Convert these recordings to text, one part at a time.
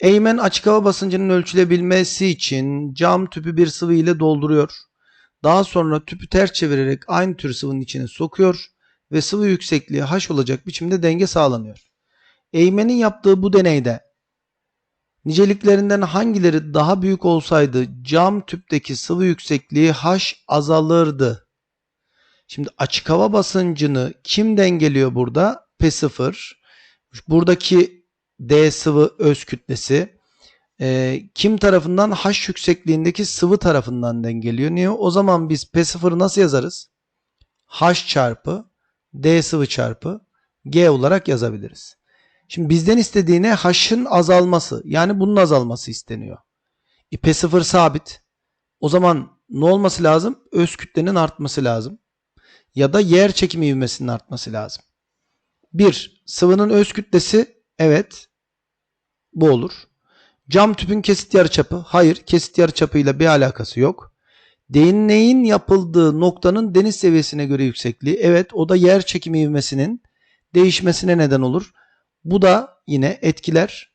Eğmen açık hava basıncının ölçülebilmesi için cam tüpü bir sıvı ile dolduruyor. Daha sonra tüpü ters çevirerek aynı tür sıvının içine sokuyor ve sıvı yüksekliği H olacak biçimde denge sağlanıyor. Eğmen'in yaptığı bu deneyde niceliklerinden hangileri daha büyük olsaydı cam tüpteki sıvı yüksekliği H azalırdı. Şimdi açık hava basıncını kim dengeliyor burada? P0. Buradaki D sıvı öz kütlesi e, kim tarafından H yüksekliğindeki sıvı tarafından dengeliyor. Niye? O zaman biz P0'ı nasıl yazarız? H çarpı D sıvı çarpı G olarak yazabiliriz. Şimdi bizden istediği ne? H'ın azalması. Yani bunun azalması isteniyor. E, P0 sabit. O zaman ne olması lazım? Öz kütlenin artması lazım. Ya da yer çekimi ivmesinin artması lazım. 1. Sıvının öz kütlesi evet bu olur. Cam tüpün kesit yarıçapı hayır kesit yarıçapıyla bir alakası yok. Deneyin yapıldığı noktanın deniz seviyesine göre yüksekliği evet o da yer çekimi ivmesinin değişmesine neden olur. Bu da yine etkiler.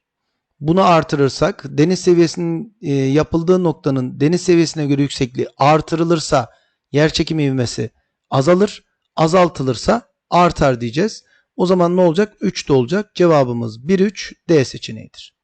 Bunu artırırsak deniz seviyesinin e, yapıldığı noktanın deniz seviyesine göre yüksekliği artırılırsa yer çekimi ivmesi azalır. Azaltılırsa artar diyeceğiz. O zaman ne olacak? 3 de olacak. Cevabımız 1 3 D seçeneğidir.